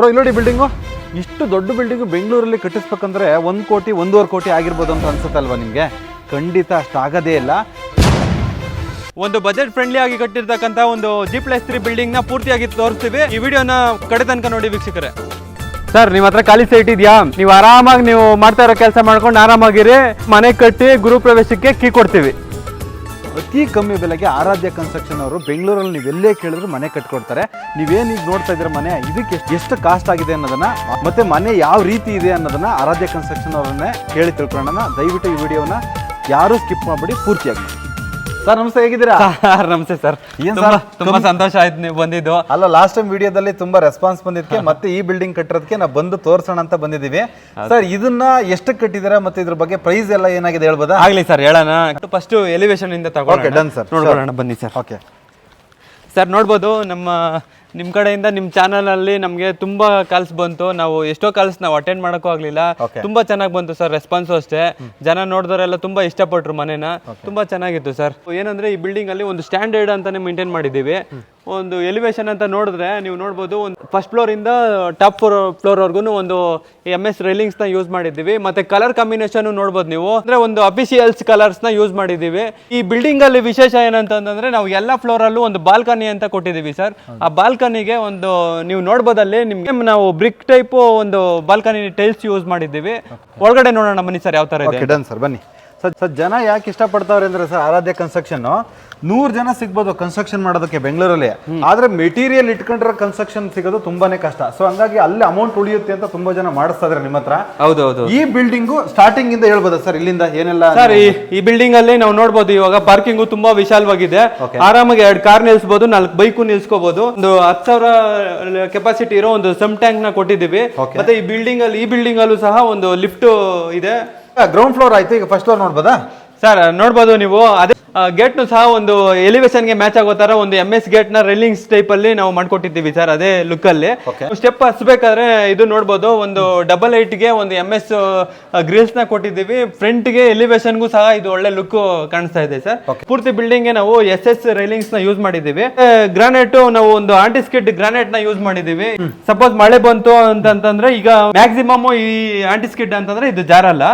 Bro ಇಲ್ಲಿ ನೋಡಿ building ಇಷ್ಟು ದೊಡ್ಡ ಬಿಲ್ಡಿಂಗು ಬೆಂಗಳೂರಲ್ಲಿ ಕಟ್ಟಿಸ್ಬೇಕಂದ್ರೆ ಒಂದು ಕೋಟಿ, ಒಂದೂವರೆ ಕೋಟಿ ಆಗಿರ್ಬೋದು ಅಂತ ಅನ್ಸುತ್ತಲ್ವಾ ನಿಮಗೆ? ಖಂಡಿತ ಅಷ್ಟು ಆಗೋದೇ ಇಲ್ಲ. ಒಂದು ಬಜೆಟ್ ಫ್ರೆಂಡ್ಲಿ ಆಗಿ ಕಟ್ಟಿರ್ತಕ್ಕಂಥ ಒಂದು ಜಿ ಪ್ಲಸ್ ತ್ರೀ ಬಿಲ್ಡಿಂಗ್ ಪೂರ್ತಿಯಾಗಿ ತೋರಿಸ್ತೀವಿ. ಈ ವಿಡಿಯೋನ ಕಡೆ ತನಕ ನೋಡಿ ವೀಕ್ಷಕರೇ. ಸರ್ ನಿಮ್ಮ ಹತ್ರ ಖಾಲಿ ಸೈಟ್ ಇದೆಯಾ? ನೀವು ಆರಾಮಾಗಿ ನೀವು ಮಾಡ್ತಾ ಇರೋ ಕೆಲಸ ಮಾಡ್ಕೊಂಡು ಆರಾಮಾಗಿರಿ. ಮನೆ ಕಟ್ಟಿ, ಗುರು ಪ್ರವೇಶಕ್ಕೆ ಕೀ ಕೊಡ್ತೀವಿ. ಅತಿ ಕಮ್ಮಿ ಬೆಲೆಗೆ ಆರಾಧ್ಯ ಕನ್ಸ್ಟ್ರಕ್ಷನ್ ಅವರು ಬೆಂಗಳೂರಲ್ಲಿ ನೀವು ಎಲ್ಲೇ ಕೇಳಿದ್ರು ಮನೆ ಕಟ್ಕೊಡ್ತಾರೆ. ನೀವೇನು ಈಗ ನೋಡ್ತಾ ಇದ್ದೀರ ಮನೆ, ಇದಕ್ಕೆ ಎಷ್ಟು ಕಾಸ್ಟ್ ಆಗಿದೆ ಅನ್ನೋದನ್ನ, ಮತ್ತೆ ಮನೆ ಯಾವ ರೀತಿ ಇದೆ ಅನ್ನೋದನ್ನ ಆರಾಧ್ಯ ಕನ್ಸ್ಟ್ರಕ್ಷನ್ ಅವರನ್ನೇ ಕೇಳಿ ತಿಳ್ಕೊಳ್ಳೋಣ. ದಯವಿಟ್ಟು ಈ ವಿಡಿಯೋನ ಯಾರೂ ಸ್ಕಿಪ್ ಮಾಡಿಬಿಡಿ, ಪೂರ್ತಿಯಾಗಿ. ಸರ್ ನಮಸ್ತೆ ಹೇಗಿದ್ದೀರಾ? ಸರ್ ನಮಸ್ತೆ ಸರ್. ಏನ್ ಸರ್? ತುಂಬಾ ಸಂತೋಷ ಆಯ್ತು ನೀವು ಬಂದಿದ್ದು. ಅಲ್ಲ ಲಾಸ್ಟ್ ಟೈಮ್ ವಿಡಿಯೋದಲ್ಲಿ ತುಂಬಾ ರೆಸ್ಪಾನ್ಸ್ ಬಂದಿದ್ದಕ್ಕೆ ಮತ್ತೆ ಈ ಬಿಲ್ಡಿಂಗ್ ಕಟ್ಟಿರೋದಕ್ಕೆ ನಾವು ಬಂದು ತೋರ್ಸೋಣ ಅಂತ ಬಂದಿದ್ದೀವಿ. ಸರ್ ಇದನ್ನ ಎಷ್ಟು ಕಟ್ಟಿದ್ದೀರಾ ಮತ್ತೆ ಇದ್ರ ಬಗ್ಗೆ ಪ್ರೈಸ್ ಎಲ್ಲ ಏನಾಗಿದೆ ಹೇಳ್ಬೋದಾ? ಆಗ್ಲಿ ಸರ್ ಹೇಳೋಣ. ಫಸ್ಟ್ ಎಲಿವೇಶನ್ ಇಂದ Okay, ಡನ್ ಸರ್ sir. ನೋಡ್ಕೊಳ್ಳೋಣ ಬನ್ನಿ ಸರ್ ಓಕೆ ಸರ್ ನೋಡ್ಬೋದು ನಮ್ಮ ನಿಮ್ಮ ಕಡೆಯಿಂದ ನಿಮ್ಮ ಚಾನಲಲ್ಲಿ ನಮಗೆ ತುಂಬಾ ಕಾಲ್ಸ್ ಬಂತು. ನಾವು ಎಷ್ಟೋ ಕಾಲ್ಸ್ ನಾವು ಅಟೆಂಡ್ ಮಾಡೋಕ್ಕೂ ಆಗಲಿಲ್ಲ. ತುಂಬಾ ತುಂಬ ಚೆನ್ನಾಗಿ ಬಂತು ಸರ್ ರೆಸ್ಪಾನ್ಸು ಅಷ್ಟೇ. ಜನ ನೋಡಿದವರೆಲ್ಲ ತುಂಬಾ ಇಷ್ಟಪಟ್ರು ಮನೇನ. ತುಂಬಾ ಚೆನ್ನಾಗಿತ್ತು ಸರ್ ಏನಂದ್ರೆ ಈ ಬಿಲ್ಡಿಂಗಲ್ಲಿ ಒಂದು ಸ್ಟ್ಯಾಂಡರ್ಡ್ ಅಂತಾನೆ ಮೇಂಟೈನ್ ಮಾಡಿದ್ದೀವಿ. ಒಂದು ಎಲಿವೇಶನ್ ಅಂತ ನೋಡಿದ್ರೆ ನೀವು ನೋಡ್ಬೋದು ಒಂದು ಫಸ್ಟ್ ಫ್ಲೋರಿಂದ ಟಾಪ್ ಫ್ಲೋರ್ ಫ್ಲೋರ್ವರೆಗೂ ಒಂದು ಎಂ ಎಸ್ನ ಯೂಸ್ ಮಾಡಿದ್ದೀವಿ. ಮತ್ತೆ ಕಲರ್ ಕಾಂಬಿನೇಷನ್ ನೋಡ್ಬೋದು ನೀವು. ಅಂದ್ರೆ ಒಂದು ಅಫಿಷಿಯಲ್ಸ್ ಕಲರ್ಸ್ನ ಯೂಸ್ ಮಾಡಿದ್ದೀವಿ. ಈ ಬಿಲ್ಡಿಂಗ್ ಅಲ್ಲಿ ವಿಶೇಷ ಏನಂತಂದ್ರೆ ನಾವು ಎಲ್ಲ ಫ್ಲೋರ್ ಅಲ್ಲೂ ಒಂದು ಬಾಲ್ಕನಿ ಅಂತ ಕೊಟ್ಟಿದ್ದೀವಿ ಸರ್ ಆ ಬಾಲ್ಕನಿಗೆ ಒಂದು ನೀವು ನೋಡ್ಬೋದಲ್ಲಿ ನಿಮ್ಗೆ ನಾವು ಬ್ರಿಕ್ ಟೈಪ್ ಒಂದು ಬಾಲ್ಕನಿ ಟೈಲ್ಸ್ ಯೂಸ್ ಮಾಡಿದ್ದೀವಿ. ಒಳಗಡೆ ನೋಡೋಣ ಬನ್ನಿ ಸರ್ ಯಾವ ತರ ಇದೆ ಡನ್ ಸರ್ ಬನ್ನಿ. ಸರ್ ಸರ್ ಜನ ಯಾಕೆ ಇಷ್ಟಪಡ್ತಾವ್ರೆ ಅಂದ್ರೆ ಸರ್ ಆರಾಧ್ಯ ಕನ್ಸ್ಟ್ರಕ್ಷನ್ ನೂರು ಜನ ಸಿಗ್ಬೋದು ಕನ್ಸ್ಟ್ರಕ್ಷನ್ ಮಾಡೋದಕ್ಕೆ ಬೆಂಗಳೂರಲ್ಲಿ. ಆದ್ರೆ ಮೆಟೀರಿಯಲ್ ಇಟ್ಕೊಂಡಿರೋ ಕನ್ಸ್ಟ್ರಕ್ಷನ್ ಸಿಗೋದು ತುಂಬಾನೇ ಕಷ್ಟ. ಸೊ ಹಂಗಾಗಿ ಅಲ್ಲಿ ಅಮೌಂಟ್ ಉಳಿಯುತ್ತೆ ಅಂತ ತುಂಬಾ ಜನ ಮಾಡಿಸ್ತಾ ನಿಮ್ಮತ್ರ ನಿಮ್ಮ ಹತ್ರ. ಹೌದೌದು ಹೌದು ಈ ಬಿಲ್ಡಿಂಗು ಸ್ಟಾರ್ಟಿಂಗ್ ಇಂದ ಹೇಳ್ಬೋದಾ ಸರ್? ಇಲ್ಲಿಂದ ಏನೆಲ್ಲ ಸರ್ ಈ ಬಿಲ್ಡಿಂಗ್ ಅಲ್ಲಿ ನಾವು ನೋಡ್ಬೋದು ಇವಾಗ ಪಾರ್ಕಿಂಗು ತುಂಬಾ ವಿಶಾಲವಾಗಿದೆ. ಆರಾಮಾಗಿ ಎರಡು ಕಾರ್ ನಿಲ್ಸ್ಬೋದು ನಾಲ್ಕು ಬೈಕು ನಿಲ್ಸ್ಕೋಬಹುದು ಒಂದು ಹತ್ತು ಸಾವಿರ ಕೆಪಾಸಿಟಿ ಇರೋ ಒಂದು ಸಮ್ ಟ್ಯಾಂಕ್ನ ಕೊಟ್ಟಿದ್ದೀವಿ. ಮತ್ತೆ ಈ ಬಿಲ್ಡಿಂಗ್ ಅಲ್ಲಿ ಈ ಬಿಲ್ಡಿಂಗ್ ಅಲ್ಲೂ ಸಹ ಒಂದು ಲಿಫ್ಟ್ ಇದೆ. ಗ್ರೌಂಡ್ ಫ್ಲೋರ್ ಆಯ್ತು ಈಗ ಫಸ್ಟ್ ಫ್ಲೋರ್ ನೋಡ್ಬೋದಾ? ಸರ್ ನೋಡ್ಬೋದು ನೀವು. ಅದೇ ಗೇಟ್ ನು ಸಹ ಒಂದು ಎಲಿವೇಶನ್ಗೆ ಮ್ಯಾಚ್ ಆಗೋ ತರ ಒಂದು ಎಂ ಎಸ್ ಗೇಟ್ನ ರೈಲಿಂಗ್ಸ್ ಟೈಪ್ ಅಲ್ಲಿ ನಾವು ಮಾಡ್ಕೊಟ್ಟಿದ್ದೀವಿ ಸರ್ ಅದೇ ಲುಕ್ ಅಲ್ಲಿ. ಸ್ಟೆಪ್ ಹಸ್ಬೇಕಾದ್ರೆ ಇದು ನೋಡ್ಬೋದು ಒಂದು ಡಬಲ್ ಏಟ್ಗೆ ಒಂದು ಎಂ ಎಸ್ ಗ್ರಿಲ್ಸ್ನ ಕೊಟ್ಟಿದ್ದೀವಿ. ಫ್ರಂಟ್ಗೆ ಎಲಿವೇಶನ್ ಗೂ ಸಹ ಇದು ಒಳ್ಳೆ ಲುಕ್ ಕಾಣಿಸ್ತಾ ಇದೆ ಸರ್ ಪೂರ್ತಿ ಬಿಲ್ಡಿಂಗ್ಗೆ ನಾವು ಎಸ್ ಎಸ್ ರೈಲಿಂಗ್ಸ್ನ ಯೂಸ್ ಮಾಡಿದ್ದೀವಿ. ಗ್ರಾನೈಟ್ ನಾವು ಒಂದು ಆಂಟಿಸ್ಕಿಡ್ ಗ್ರಾನೈಟ್ನ ಯೂಸ್ ಮಾಡಿದ್ದೀವಿ. ಸಪೋಸ್ ಮಳೆ ಬಂತು ಅಂತಂದ್ರೆ ಈಗ ಮ್ಯಾಕ್ಸಿಮಮ್ ಈ ಆಂಟಿಸ್ಕಿಡ್ ಅಂತಂದ್ರೆ ಇದು ಜಾರಲ್ಲ.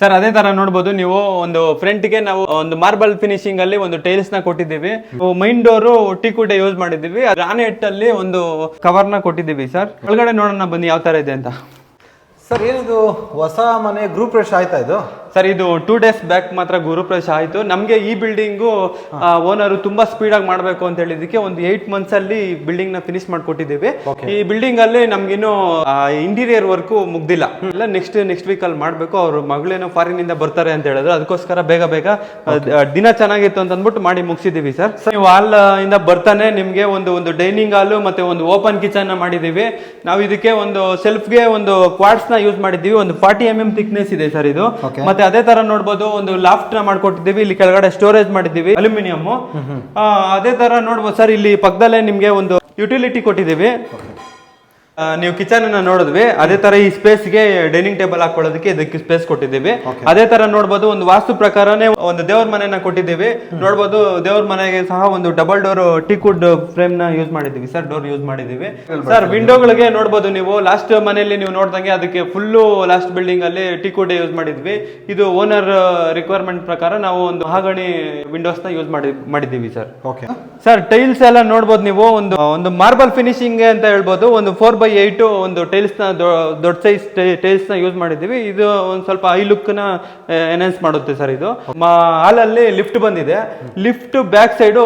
ಸರ್, ಅದೇ ತರ ನೋಡಬಹುದು ನೀವು ಒಂದು ಫ್ರಂಟ್ಗೆ ನಾವು ಒಂದು ಮಾರ್ಬಲ್ ಫಿನಿಶಿಂಗ್ ಅಲ್ಲಿ ಒಂದು ಟೈಲ್ಸ್ನ ಕೊಟ್ಟಿದ್ದೀವಿ. ಮೈನ್ ಡೋರು ಟೀಕುಡೆ ಯೂಸ್ ಮಾಡಿದ್ದೀವಿ. ಗ್ರಾನೆಟ್ ಅಲ್ಲಿ ಒಂದು ಕವರ್ನ ಕೊಟ್ಟಿದ್ದೀವಿ ಸರ್ ಒಳಗಡೆ ನೋಡೋಣ ಬನ್ನಿ, ಯಾವ ತರ ಇದೆ ಅಂತ. ಸರ್, ಏನಿದು ಹೊಸ ಮನೆ ಗ್ರೂಪ್ ರೇಷ್ ಆಯ್ತಾ ಇದು? ಸರ್ ಇದು ಟೂ ಡೇಸ್ ಬ್ಯಾಕ್ ಮಾತ್ರ ಗುರುಪ್ರವೇಶ ಆಯಿತು. ನಮಗೆ ಈ ಬಿಲ್ಡಿಂಗು ಓನರು ತುಂಬಾ ಸ್ಪೀಡ್ ಆಗಿ ಮಾಡಬೇಕು ಅಂತ ಹೇಳಿದಕ್ಕೆ ಒಂದು ಏಯ್ಟ್ ಮಂತ್ಸ್ ಅಲ್ಲಿ ಬಿಲ್ಡಿಂಗ್ನ ಫಿನಿಶ್ ಮಾಡ್ಕೊಟ್ಟಿದ್ದೀವಿ. ಈ ಬಿಲ್ಡಿಂಗ್ ಅಲ್ಲಿ ನಮ್ಗಿನ್ನು ಇಂಟೀರಿಯರ್ ವರ್ಕ್ ಮುಗ್ದಿಲ್ಲ. ಎಲ್ಲ ನೆಕ್ಸ್ಟ್ ನೆಕ್ಸ್ಟ್ ವೀಕ್ ಅಲ್ಲಿ ಮಾಡಬೇಕು. ಅವ್ರ ಮಗಳೇನೋ ಫಾರಿನ್ ಇಂದ ಬರ್ತಾರೆ ಅಂತ ಹೇಳಿದ್ರು. ಅದಕ್ಕೋಸ್ಕರ ಬೇಗ ಬೇಗ ದಿನ ಚೆನ್ನಾಗಿತ್ತು ಅಂತ ಅಂದ್ಬಿಟ್ಟು ಮಾಡಿ ಮುಗಿಸಿದೀವಿ ಸರ್. ನೀವು ಹಾಲ್ ಇಂದ ಬರ್ತಾನೆ ನಿಮ್ಗೆ ಒಂದು ಒಂದು ಡೈನಿಂಗ್ ಹಾಲು ಮತ್ತೆ ಒಂದು ಓಪನ್ ಕಿಚನ್ ಮಾಡಿದೀವಿ ನಾವು ಇದಕ್ಕೆ ಒಂದು ಸೆಲ್ಫ್ಗೆ ಒಂದು ಕ್ವಾಡ್ಸ್ನ ಯೂಸ್ ಮಾಡಿದ್ದೀವಿ. ಒಂದು ಫಾರ್ಟಿ ಎಂ ಎಂ ಥಿಕ್ನೆಸ್ ಇದೆ ಸರ್ ಇದು. Okay. ಮತ್ತೆ ಅದೇ ತರ ನೋಡ್ಬೋದು ಒಂದು ಲಾಫ್ಟ್ನ ಮಾಡ್ಕೊಟ್ಟಿದ್ದೀವಿ ಇಲ್ಲಿ ಕೆಳಗಡೆ ಸ್ಟೋರೇಜ್ ಮಾಡಿದ್ದೀವಿ ಅಲ್ಯೂಮಿನಿಯಂ ಅದೇ ತರ ನೋಡ್ಬೋದು ಸರ್ ಇಲ್ಲಿ ಪಕ್ಕದಲ್ಲೇ ನಿಮ್ಗೆ ಒಂದು ಯುಟಿಲಿಟಿ ಕೊಟ್ಟಿದ್ದೀವಿ. ನೀವು ಕಿಚನ್ ಅನ್ನ ನೋಡಿದ್ವಿ. ಅದೇ ತರ ಈ ಸ್ಪೇಸ್ಗೆ ಡೈನಿಂಗ್ ಟೇಬಲ್ ಹಾಕೊಳ್ಳೋದಕ್ಕೆ ಇದಕ್ಕೆ ಸ್ಪೇಸ್ ಕೊಟ್ಟಿದ್ದೀವಿ. ಅದೇ ತರ ನೋಡಬಹುದು ಒಂದು ವಾಸ್ತು ಪ್ರಕಾರನೇ ಒಂದು ದೇವ್ರ ಮನೆಯನ್ನ ಕೊಟ್ಟಿದ್ದೀವಿ. ನೋಡಬಹುದು ದೇವ್ರ ಮನೆಗೆ ಸಹ ಒಂದು ಡಬಲ್ ಡೋರ್ ಟೀಕುಡ್ ಫ್ರೇಮ್ನ ಯೂಸ್ ಮಾಡಿದೀವಿ ಸರ್ ಡೋರ್ ಯೂಸ್ ಮಾಡಿದೀವಿ ಸರ್ ವಿಂಡೋಗಳಿಗೆ ನೋಡಬಹುದು ನೀವು. ಲಾಸ್ಟ್ ಮನೆಯಲ್ಲಿ ನೀವು ನೋಡ್ದಂಗೆ ಅದಕ್ಕೆ ಫುಲ್ಲು ಲಾಸ್ಟ್ ಬಿಲ್ಡಿಂಗ್ ಅಲ್ಲಿ ಟೀಕುಡ್ ಯೂಸ್ ಮಾಡಿದ್ವಿ. ಇದು ಓನರ್ ರಿಕ್ವೈರ್ಮೆಂಟ್ ಪ್ರಕಾರ ನಾವು ಒಂದು ಹಾಗಣಿ ವಿಂಡೋಸ್ನ ಯೂಸ್ ಮಾಡಿ ಮಾಡಿದ್ದೀವಿ ಸರ್ ಓಕೆ ಸರ್ ಟೈಲ್ಸ್ ಎಲ್ಲ ನೋಡಬಹುದು ನೀವು. ಒಂದು ಒಂದು ಮಾರ್ಬಲ್ ಫಿನಿಶಿಂಗ್ ಅಂತ ಹೇಳ್ಬೋದು. ಒಂದು ಫೋರ್ ಬೈ ಏಯ್ಟ್ ಒಂದು ಟೈಲ್ಸ್ನ ದೊಡ್ಡ ಸೈಜ್ ಟೈಲ್ಸ್ನ ಯೂಸ್ ಮಾಡಿದ್ದೀವಿ. ಇದು ಒಂದು ಸ್ವಲ್ಪ ಐ ಲುಕ್ನ ನ ಎನ್ಹಾನ್ಸ್ ಮಾಡುತ್ತೆ ಸರ್ ಇದು. ಹಾಲಲ್ಲಿ ಲಿಫ್ಟ್ ಬಂದಿದೆ. ಲಿಫ್ಟ್ ಬ್ಯಾಕ್ ಸೈಡು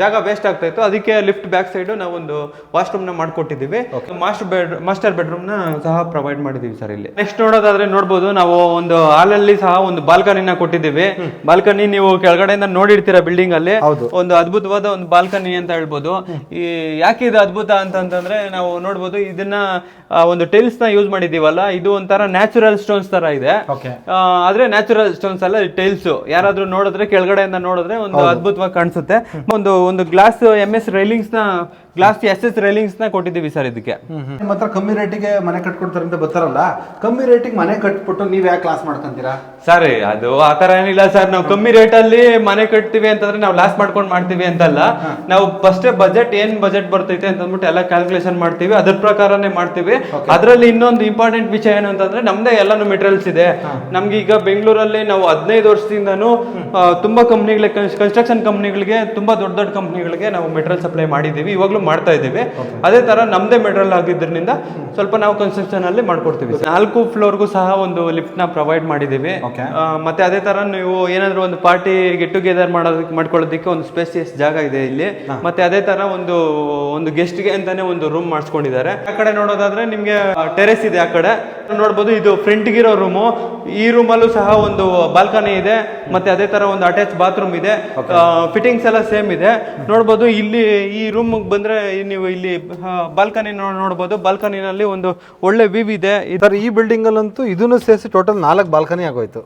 ಜಾಗ ವೇಸ್ಟ್ ಆಗ್ತಾ ಇತ್ತು. ಅದಕ್ಕೆ ಲಿಫ್ಟ್ ಬ್ಯಾಕ್ ಸೈಡು ನಾವು ಒಂದು ವಾಶ್ರೂಮ್ನ ಮಾಡ್ಕೊಟ್ಟಿದ್ದೀವಿ. ಮಾಸ್ಟರ್ ಬೆಡ್ ಮಾಸ್ಟರ್ ಬೆಡ್ರೂಮ್ನ ನ ಸಹ ಪ್ರೊವೈಡ್ ಮಾಡಿದ್ದೀವಿ ಸರ್ ಇಲ್ಲಿ. ನೆಕ್ಸ್ಟ್ ನೋಡೋದಾದ್ರೆ ನೋಡ್ಬೋದು ನಾವು ಒಂದು ಹಾಲಲ್ಲಿ ಸಹ ಒಂದು ಬಾಲ್ಕನಿನ ಕೊಟ್ಟಿದ್ದೀವಿ. ಬಾಲ್ಕನಿ ನೀವು ಕೆಳಗಡೆಯಿಂದ ನೋಡಿರ್ತೀರಾ ಬಿಲ್ಡಿಂಗ್ ಅಲ್ಲಿ? ಒಂದು ಅದ್ಭುತವಾದ ಒಂದು ಬಾಲ್ಕನಿ ಅಂತ ಹೇಳ್ಬೋದು. ಈ ಯಾಕೆ ಇದು ಅದ್ಭುತ ಅಂತಂದ್ರೆ ನಾವು ನೋಡ್ಬೋದು ಇದನ್ನ ಆ, ಒಂದು ಟೈಲ್ಸ್ನ ಯೂಸ್ ಮಾಡಿದೀವಲ್ಲ ಇದು ಒಂಥರ ನ್ಯಾಚುರಲ್ ಸ್ಟೋನ್ಸ್ ತರ ಇದೆ. ಆ, ಆದ್ರೆ ನ್ಯಾಚುರಲ್ ಸ್ಟೋನ್ಸ್ ಅಲ್ಲ ಟೈಲ್ಸ್. ಯಾರಾದ್ರೂ ನೋಡಿದ್ರೆ ಕೆಳಗಡೆಯಿಂದ ನೋಡಿದ್ರೆ ಒಂದು ಅದ್ಭುತವಾಗಿ ಕಾಣಿಸುತ್ತೆ. ಒಂದು ಒಂದು ಗ್ಲಾಸ್ ಎಂ ಎಸ್ ರೈಲಿಂಗ್ಸ್ನ ಗ್ಲಾಸ್ ಎಸ್ ಎಸ್ನ ಕೊಟ್ಟಿದ್ದೀವಿ ಸರ್ ಇದಕ್ಕೆ ನಿಮ್ಮ ಹತ್ರ ಕಮ್ಮಿ ರೇಟಿಗೆ ಮನೆ ಕಟ್ಕೊಡ್ತಾರೆ ಅಂತ ಬರ್ತಾರಲ್ಲ ಕಮ್ಮಿ ರೇಟಿಗೆ ಮನೆ ಕಟ್ಬಿಟ್ಟು ನೀವು ಯಾಕೆ ಕ್ಲಾಸ್ ಮಾಡ್ಕೊಂತೀರಾ? ಸರ್ ಅದು ಆ ಥರ ಏನಿಲ್ಲ ಸರ್ ನಾವು ಕಮ್ಮಿ ರೇಟಲ್ಲಿ ಮನೆ ಕಟ್ತೀವಿ ಅಂತಂದ್ರೆ ನಾವು ಲಾಸ್ ಮಾಡ್ಕೊಂಡು ಮಾಡ್ತೀವಿ ಅಂತಲ್ಲ ನಾವು ಫಸ್ಟ್ ಬಜೆಟ್ ಏನ್ ಬಜೆಟ್ ಬರ್ತೈತೆ ಅಂತ ಅಂದ್ಬಿಟ್ಟು ಎಲ್ಲ ಕ್ಯಾಲ್ಕುಲೇಷನ್ ಮಾಡ್ತೀವಿ. ಅದ್ರ ಪ್ರಕಾರನೇ ಮಾಡ್ತೀವಿ. ಅದರಲ್ಲಿ ಇನ್ನೊಂದು ಇಂಪಾರ್ಟೆಂಟ್ ವಿಷಯ ಏನು ಅಂತಂದ್ರೆ ನಮ್ದೇ ಎಲ್ಲಾನು ಮೆಟೀರಿಯಲ್ಸ್ ಇದೆ. ನಮ್ಗೆ ಈಗ ಬೆಂಗಳೂರಲ್ಲಿ ನಾವು ಹದಿನೈದು ವರ್ಷದಿಂದನೂ ತುಂಬಾ ಕಂಪ್ನಿಗಳಿಗೆ ಕನ್ಸ್ಟ್ರಕ್ಷನ್ ಕಂಪ್ನಿಗಳಿಗೆ ತುಂಬಾ ದೊಡ್ಡ ದೊಡ್ಡ ಕಂಪ್ನಿಗಳಿಗೆ ನಾವು ಮೆಟೀರಿಯಲ್ ಸಪ್ಲೈ ಮಾಡಿದ್ದೀವಿ. ಇವಾಗಲೂ ಮಾಡ್ತಾ ಇದ್ದೀವಿ. ಅದೇ ತರ ನಮ್ದೇ ಮೆಟ್ರಲ್ ಆಗಿದ್ರಿಂದ ಸ್ವಲ್ಪ ನಾವು ಕನ್ಸ್ಟ್ರಕ್ಷನ್ ಅಲ್ಲಿ ಮಾಡ್ಕೊಡ್ತೀವಿ. ನಾಲ್ಕು ಫ್ಲೋರ್ಗೂ ಸಹ ಒಂದು ಲಿಫ್ಟ್ನ ಪ್ರೊವೈಡ್ ಮಾಡಿದೀವಿ ಮತ್ತೆ ಅದೇ ತರ ನೀವು ಏನಾದ್ರು ಒಂದು ಪಾರ್ಟಿ ಗೆಟ್ ಟುಗೆದರ್ ಮಾಡೋದಕ್ಕೆ ಮಾಡ್ಕೊಳ್ಳೋದಕ್ಕೆ ಒಂದು ಸ್ಪೇಸಿಯಸ್ ಜಾಗ ಇದೆ ಇಲ್ಲಿ. ಮತ್ತೆ ಅದೇ ತರ ಒಂದು ಒಂದು ಗೆಸ್ಟ್ಗೆ ಅಂತಾನೆ ಒಂದು ರೂಮ್ ಮಾಡಿಸ್ಕೊಂಡಿದ್ದಾರೆ. ಆ ಕಡೆ ನೋಡೋದಾದ್ರೆ ನಿಮ್ಗೆ ಟೆರೆಸ್ ಇದೆ ಆ ಕಡೆ. ನೋಡ್ಬೋದು ಇದು ಫ್ರಂಟ್ ಗಿರೋ ರೂಮ್ ಈ ರೂಮಲ್ಲೂ ಸಹ ಒಂದು ಬಾಲ್ಕನಿ ಇದೆ. ಮತ್ತೆ ಅದೇ ತರ ಒಂದು ಅಟ್ಯಾಚ್ ಬಾತ್ರೂಮ್ ಇದೆ. ಫಿಟ್ಟಿಂಗ್ಸ್ ಎಲ್ಲ ಸೇಮ್ ಇದೆ. ನೋಡ್ಬೋದು ಇಲ್ಲಿ ಈ ರೂಮ್ ಬಂದ್ರೆ ನೀವು ಇಲ್ಲಿ ಬಾಲ್ಕನಿ ನೋಡ್ಬೋದು. ಬಾಲ್ಕನಿನಲ್ಲಿ ಒಂದು ಒಳ್ಳೆ ಇದೆ ಇದು. ಸರ್ ಈ ಬಿಲ್ಡಿಂಗ್ ಅಲ್ಲಂತೂ ಇದನ್ನು ಸೇರಿಸಿ ಟೋಟಲ್ ನಾಲ್ಕು ಬಾಲ್ಕನಿ ಆಗೋಯ್ತು.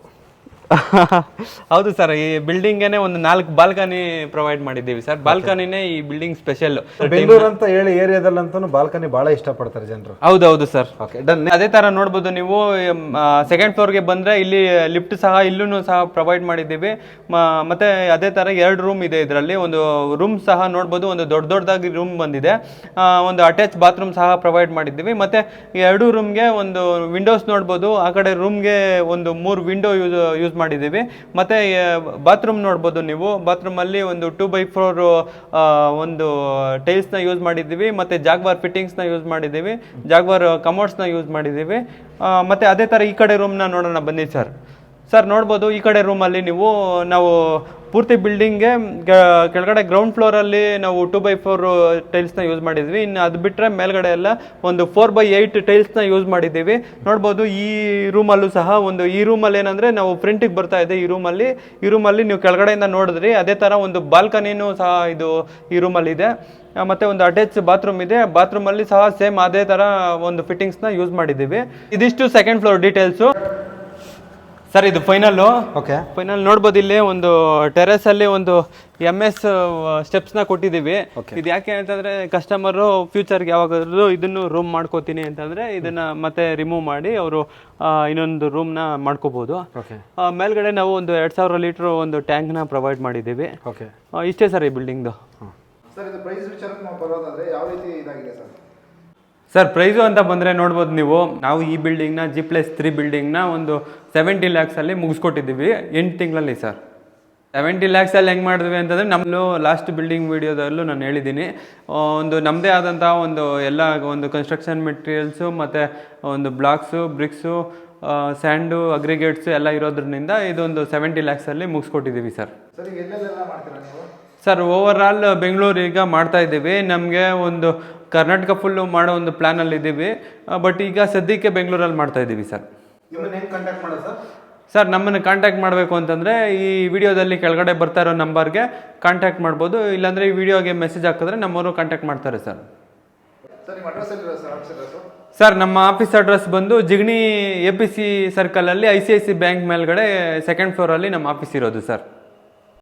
ಹೌದು ಸರ್ ಈ ಬಿಲ್ಡಿಂಗೇನೆ ಒಂದು ನಾಲ್ಕು ಬಾಲ್ಕನಿ ಪ್ರೊವೈಡ್ ಮಾಡಿದ್ದೀವಿ ಸರ್ ಬಾಲ್ಕನಿನೇ ಈ ಬಿಲ್ಡಿಂಗ್ ಸ್ಪೆಷಲ್ ಬೆಂಗಳೂರು ಅಂತ ಹೇಳಿ ಏರಿಯಾದಲ್ಲಂತೂ ಬಾಲ್ಕನಿ ಬಹಳ ಇಷ್ಟಪಡ್ತಾರೆ ಜನರು. ಹೌದೌದು ಸರ್ ಓಕೆ ಡನ್ ಅದೇ ತರ ನೋಡ್ಬೋದು ನೀವು ಸೆಕೆಂಡ್ ಫ್ಲೋರ್ಗೆ ಬಂದ್ರೆ ಇಲ್ಲಿ ಲಿಫ್ಟ್ ಸಹ ಇಲ್ಲೂ ಸಹ ಪ್ರೊವೈಡ್ ಮಾಡಿದ್ದೀವಿ. ಮತ್ತೆ ಅದೇ ತರ ಎರಡು ರೂಮ್ ಇದೆ ಇದರಲ್ಲಿ. ಒಂದು ರೂಮ್ ಸಹ ನೋಡ್ಬೋದು ಒಂದು ದೊಡ್ಡ ದೊಡ್ಡದಾಗಿ ರೂಮ್ ಬಂದಿದೆ. ಒಂದು ಅಟ್ಯಾಚ್ ಬಾತ್ರೂಮ್ ಸಹ ಪ್ರೊವೈಡ್ ಮಾಡಿದ್ದೀವಿ. ಮತ್ತೆ ಎರಡು ಎರಡು ರೂಮ್ಗೆ ಒಂದು ವಿಂಡೋಸ್ ನೋಡ್ಬೋದು. ಆ ಕಡೆ ರೂಮ್ಗೆ ಒಂದು ಮೂರು ವಿಂಡೋ ಯೂಸ್ ಯೂಸ್ ಮಾಡಿದ್ದೀವಿ. ಮತ್ತೆ ಬಾತ್ರೂಮ್ ನೋಡ್ಬೋದು ನೀವು. ಬಾತ್ರೂಮ್ ಅಲ್ಲಿ ಒಂದು ಟೂ ಬೈ ಫೋರ್ ಒಂದು ಟೈಲ್ಸ್ನ ಯೂಸ್ ಮಾಡಿದ್ದೀವಿ. ಮತ್ತೆ ಜಾಗ್ವಾರ್ ಫಿಟ್ಟಿಂಗ್ಸ್ನ ಯೂಸ್ ಮಾಡಿದ್ದೀವಿ. ಜಾಗ್ವಾರ್ ಕಮೋಡ್ಸ್ನ ಯೂಸ್ ಮಾಡಿದ್ದೀವಿ. ಮತ್ತೆ ಅದೇ ತರ ಈ ಕಡೆ ರೂಮ್ನ ನೋಡೋಣ ಬನ್ನಿ ಸರ್ ಸರ್ ನೋಡ್ಬೋದು ಈ ಕಡೆ ರೂಮಲ್ಲಿ ನೀವು, ನಾವು ಪೂರ್ತಿ ಬಿಲ್ಡಿಂಗ್ಗೆ ಕೆಳಗಡೆ ಗ್ರೌಂಡ್ ಫ್ಲೋರಲ್ಲಿ ನಾವು ಟೂ ಬೈ ಫೋರ್ ಟೈಲ್ಸ್ನ ಯೂಸ್ ಮಾಡಿದ್ವಿ. ಇನ್ನು ಅದು ಬಿಟ್ಟರೆ ಮೇಲ್ಗಡೆ ಎಲ್ಲ ಒಂದು ಫೋರ್ ಬೈ ಏಯ್ಟ್ ಟೈಲ್ಸ್ನ ಯೂಸ್ ಮಾಡಿದ್ದೀವಿ. ನೋಡ್ಬೋದು ಈ ರೂಮಲ್ಲೂ ಸಹ ಒಂದು, ಈ ರೂಮಲ್ಲಿ ಏನಂದರೆ ನಾವು ಫ್ರಂಟಿಗೆ ಬರ್ತಾ ಇದೆ ಈ ರೂಮಲ್ಲಿ ಈ ರೂಮಲ್ಲಿ ನೀವು ಕೆಳಗಡೆಯಿಂದ ನೋಡಿದ್ರಿ, ಅದೇ ಥರ ಒಂದು ಬಾಲ್ಕನಿನೂ ಸಹ ಇದು ಈ ರೂಮಲ್ಲಿದೆ ಮತ್ತೆ ಒಂದು ಅಟ್ಯಾಚ್ ಬಾತ್ರೂಮ್ ಇದೆ. ಬಾತ್ರೂಮ್ ಅಲ್ಲಿ ಸಹ ಸೇಮ್ ಅದೇ ತರ ಒಂದು ಫಿಟ್ಟಿಂಗ್ಸ್ನ ಯೂಸ್ ಮಾಡಿದ್ದೀವಿ. ಇದಿಷ್ಟು ಸೆಕೆಂಡ್ ಫ್ಲೋರ್ ಡೀಟೇಲ್ಸ್ ಸರ್ ಇದು ಫೈನಲ್ ಓಕೆ ಫೈನಲ್ ನೋಡ್ಬೋದು ಇಲ್ಲಿ ಒಂದು ಟೆರೆಸ್ ಅಲ್ಲಿ ಒಂದು ಎಂ ಎಸ್ ಸ್ಟೆಪ್ಸ್ನ ಕೊಟ್ಟಿದ್ದೀವಿ. ಇದು ಯಾಕೆ ಅಂತಂದ್ರೆ ಕಸ್ಟಮರು ಫ್ಯೂಚರ್ಗೆ ಯಾವಾಗಾದ್ರೂ ಇದನ್ನು ರೂಮ್ ಮಾಡ್ಕೋತೀನಿ ಅಂತಂದ್ರೆ ಇದನ್ನ ಮತ್ತೆ ರಿಮೂವ್ ಮಾಡಿ ಅವರು ಇನ್ನೊಂದು ರೂಮ್ನ ಮಾಡ್ಕೋಬಹುದು ಓಕೆ ಮೇಲ್ಗಡೆ ನಾವು ಒಂದು ಎರಡ್ ಸಾವಿರ ಲೀಟರ್ ಒಂದು ಟ್ಯಾಂಕ್ನ ಪ್ರೊವೈಡ್ ಮಾಡಿದ್ದೀವಿ ಓಕೆ ಇಷ್ಟೇ ಸರ್ ಈ ಬಿಲ್ಡಿಂಗ್ದು ಸರ್ ಇದು ಪ್ರೈಸ್ ವಿಚಾರಕ್ಕೆ ನಾವು ಬರೋದಾದ್ರೆ ಯಾವ ರೀತಿ ಇದಾಗಿದೆ ಸರ್? ಸರ್ ಪ್ರೈಸು ಅಂತ ಬಂದರೆ ನೋಡ್ಬೋದು ನೀವು. ನಾವು ಈ ಬಿಲ್ಡಿಂಗ್ನ ಜಿ ಪ್ಲಸ್ ತ್ರೀ ಬಿಲ್ಡಿಂಗ್ನ ಒಂದು ಸೆವೆಂಟಿ ಲ್ಯಾಕ್ಸಲ್ಲಿ ಮುಗಿಸ್ಕೊಟ್ಟಿದ್ದೀವಿ. ಎಂಟು ತಿಂಗಳಲ್ಲಿ ಸರ್. ಸೆವೆಂಟಿ ಲ್ಯಾಕ್ಸಲ್ಲಿ ಹೆಂಗೆ ಮಾಡಿದ್ವಿ ಅಂತಂದರೆ ನಮ್ಮದು ಲಾಸ್ಟ್ ಬಿಲ್ಡಿಂಗ್ ವೀಡಿಯೋದಲ್ಲೂ ನಾನು ಹೇಳಿದ್ದೀನಿ. ಒಂದು ನಮ್ಮದೇ ಆದಂಥ ಒಂದು ಎಲ್ಲ ಒಂದು ಕನ್ಸ್ಟ್ರಕ್ಷನ್ ಮೆಟೀರಿಯಲ್ಸು ಮತ್ತು ಒಂದು ಬ್ಲಾಕ್ಸು ಬ್ರಿಕ್ಸು ಸ್ಯಾಂಡು ಅಗ್ರಿಗೇಟ್ಸು ಎಲ್ಲ ಇರೋದ್ರಿಂದ ಇದೊಂದು ಸೆವೆಂಟಿ ಲ್ಯಾಕ್ಸಲ್ಲಿ ಮುಗಿಸ್ಕೊಟ್ಟಿದ್ದೀವಿ sir. Sir over all Bengaluru ಈಗ ಮಾಡ್ತಾ ಇದ್ದೀವಿ. ನಮಗೆ ಒಂದು ಕರ್ನಾಟಕ ಫುಲ್ಲು ಮಾಡೋ ಒಂದು ಪ್ಲ್ಯಾನಲ್ಲಿ ಇದ್ದೀವಿ ಬಟ್ ಈಗ ಸದ್ಯಕ್ಕೆ ಬೆಂಗಳೂರಲ್ಲಿ ಮಾಡ್ತಾ ಇದ್ದೀವಿ ಸರ್. ಸರ್? ನಮ್ಮನ್ನು ಕಾಂಟ್ಯಾಕ್ಟ್ ಮಾಡಬೇಕು ಅಂತಂದರೆ ಈ ವಿಡಿಯೋದಲ್ಲಿ ಕೆಳಗಡೆ ಬರ್ತಾ ಇರೋ ನಂಬರ್ಗೆ ಕಾಂಟ್ಯಾಕ್ಟ್ ಮಾಡ್ಬೋದು. ಇಲ್ಲಾಂದರೆ ಈ ವಿಡಿಯೋಗೆ ಮೆಸೇಜ್ ಹಾಕಿದ್ರೆ ನಮ್ಮವರು ಕಾಂಟ್ಯಾಕ್ಟ್ ಮಾಡ್ತಾರೆ ಸರ್. ಸರ್ ನಮ್ಮ ಆಫೀಸ್ ಅಡ್ರೆಸ್ ಬಂದು Jigani A P C ಸರ್ಕಲಲ್ಲಿ I C I C bank ಮೇಲ್ಗಡೆ ಸೆಕೆಂಡ್ ಫ್ಲೋರಲ್ಲಿ ನಮ್ಮ ಆಫೀಸ್ ಇರೋದು ಸರ್.